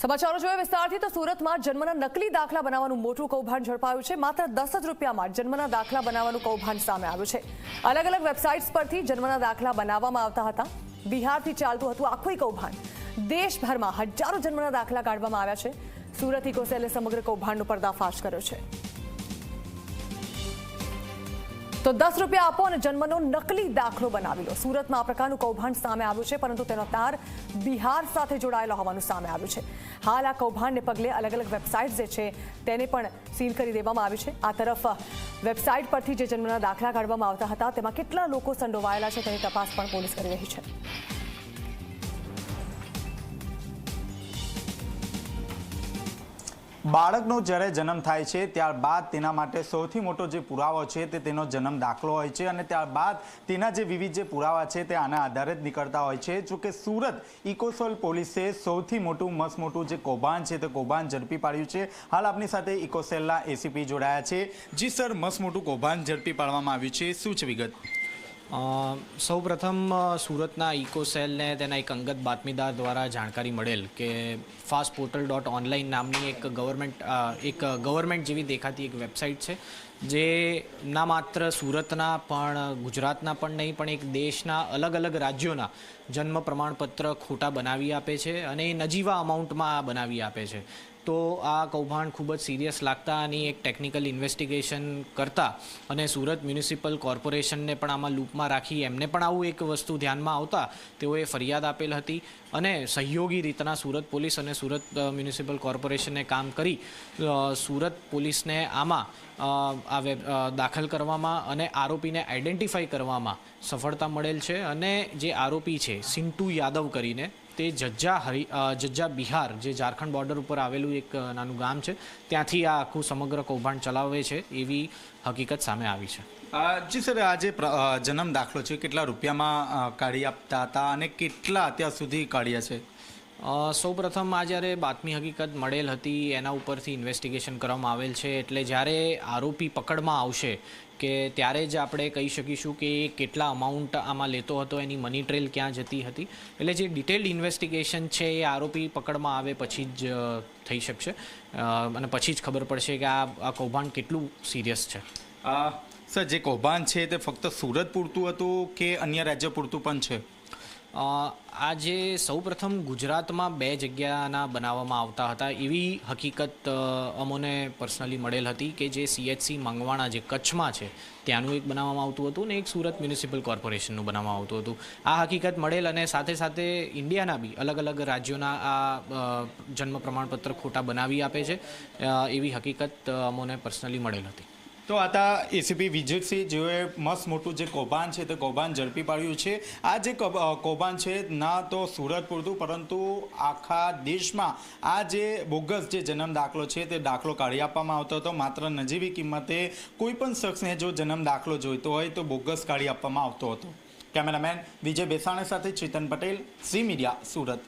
સમાચારો જોઈએ વિસ્તારથી તો સુરતમાં જન્મના નકલી દાખલા બનાવવાનું મોટું કૌભાંડ ઝડપાયું છે. માત્ર દસ જ રૂપિયામાં જન્મના દાખલા બનાવવાનું કૌભાંડ સામે આવ્યું છે. અલગ અલગ વેબસાઇટ્સ પરથી જન્મના દાખલા બનાવવામાં આવતા હતા. બિહારથી ચાલતું હતું આખું કૌભાંડ. દેશભરમાં હજારો જન્મના દાખલા કાઢવામાં આવ્યા છે. સુરત ઇકોસેલે સમગ્ર કૌભાંડનો પર્દાફાશ કર્યો છે. તો દસ રૂપિયા આપો અને જન્મનો નકલી દાખલો બનાવી લો. સુરતમાં આ પ્રકારનું કૌભાંડ સામે આવ્યું છે, પરંતુ તેનો તાર બિહાર સાથે જોડાયેલો હોવાનું સામે આવ્યું છે. હાલ આ કૌભાંડને પગલે અલગ અલગ વેબસાઇટ જે છે, તેને પણ સીલ કરી દેવામાં આવી છે. આ તરફ વેબસાઇટ પરથી જે જન્મના દાખલા કાઢવામાં આવતા હતા, તેમાં કેટલા લોકો સંડોવાયેલા છે તેની તપાસ પણ પોલીસ કરી રહી છે. બાળકનો જ્યારે જન્મ થાય છે, ત્યારબાદ તેના માટે સૌથી મોટો જે પુરાવો છે, તે તેનો જન્મ દાખલો હોય છે અને ત્યારબાદ તેના જે વિવિધ જે પુરાવા છે, તે આના આધારે જ નીકળતા હોય છે. જો કે સુરત ઇકોસોલ પોલીસે સૌથી મોટું, મસ્ત મોટું જે કૌભાંડ છે, તે કૌભાંડ ઝડપી પાડ્યું છે. હાલ આપની સાથે ઇકોસેલના એસીપી જોડાયા છે. જી સર, મસ્ત મોટું કૌભાંડ ઝડપી પાડવામાં આવ્યું છે. શું છે વિગત? સૌ પ્રથમ સુરતના ઇકોસેલને તેના એક અંગત બાતમીદાર દ્વારા જાણકારી મળેલ કે ફાસ્ટ પોર્ટલ ડોટ ઓનલાઈન નામની એક ગવર્મેન્ટ એક ગવર્મેન્ટ જેવી દેખાતી એક વેબસાઇટ છે. જે ના માત્ર સુરતના પણ, ગુજરાતના પણ નહીં, પણ એક દેશના અલગ અલગ રાજ્યોના જન્મ પ્રમાણપત્ર ખોટા બનાવી આપે છે અને નજીવા અમાઉન્ટમાં બનાવી આપે છે. તો આ કૌભાંડ ખૂબ જ સિરિયસ લાગતા આની એક ટેકનિકલ ઇન્વેસ્ટિગેશન કરતા અને સુરત મ્યુનિસિપલ કોર્પોરેશનને પણ આમાં લૂપમાં રાખી એમને પણ આવું એક વસ્તુ ધ્યાનમાં આવતા તેઓએ ફરિયાદ આપેલ હતી અને સહયોગી રીતના સુરત પોલીસ અને સુરત મ્યુનિસિપલ કોર્પોરેશને કામ કરી સુરત પોલીસને આમાં આ દાખલ કરવામાં અને આરોપીને આઈડેન્ટિફાઈ કરવામાં સફળતા મળેલ છે અને જે આરોપી છે સિન્ટુ યાદવ કરીને તે જજ્જા હરી જજ્જા બિહાર, જે ઝારખંડ બોર્ડર ઉપર આવેલું એક નાનું ગામ છે, ત્યાંથી આ આખું સમગ્ર કૌભાંડ ચલાવે છે એવી હકીકત સામે આવી છે. જી સર આજે જન્મ દાખલો છે, કેટલા રૂપિયામાં કાઢી આપતા હતા અને કેટલા અત્યાર સુધી કાઢ્યા છે? સૌ પ્રથમ આ જ્યારે બાતમી હકીકત મળેલ હતી, એના ઉપરથી ઇન્વેસ્ટિગેશન કરવામાં આવેલ છે. એટલે જ્યારે આરોપી પકડમાં આવશે કે ત્યારે જ આપણે કહી શકીશું કે એ કેટલા અમાઉન્ટ આમાં લેતો હતો, એની મની ટ્રેલ ક્યાં જતી હતી. એટલે જે ડિટેલ્ડ ઇન્વેસ્ટિગેશન છે એ આરોપી પકડમાં આવે પછી જ થઈ શકશે. અને પછી જ ખબર પડશે કે આ કૌભાંડ કેટલું સિરિયસ છે. સર, જે કૌભાંડ છે તે ફક્ત સુરત પૂરતું હતું કે અન્ય રાજ્ય પૂરતું પણ છે? આજે સૌપ્રથમ ગુજરાતમાં બે જગ્યાના બનાવવામાં આવતા હતા. એવી હકીકત અમોને પર્સનલી મળેલ હતી કે જે સીએચસી મંગવાણા જે કચ્છમાં છે, ત્યાંનું એક બનાવવામાં આવતું હતું ને એક સુરત મ્યુનિસિપલ કોર્પોરેશનનું બનાવવામાં આવતું હતું. આ હકીકત મળેલ અને સાથે સાથે ઇન્ડિયાના બી અલગ અલગ રાજ્યોના આ જન્મ પ્રમાણપત્ર ખોટા બનાવી આપે છે. એવી હકીકત અમોને પર્સનલી મળેલ હતી. તો આતા એસીપી વિજયસિંહ જેઓએ મસ્ત મોટું જે કૌભાંડ છે તે કૌભાંડ ઝડપી પાડ્યું છે. આ જે કૌભાંડ છે, ના તો સુરત પૂરતું પરંતુ આખા દેશમાં આ જે બોગસ જે જન્મ દાખલો છે તે દાખલો કાઢી આપવામાં આવતો હતો. માત્ર નજીવી કિંમતે કોઈ પણ શખ્સને જો જન્મ દાખલો જોઈતો હોય તો બોગસ કાઢી આપવામાં આવતો હતો. કેમેરામેન વિજય બેસાણે સાથે ચેતન પટેલ, સી મીડિયા, સુરત.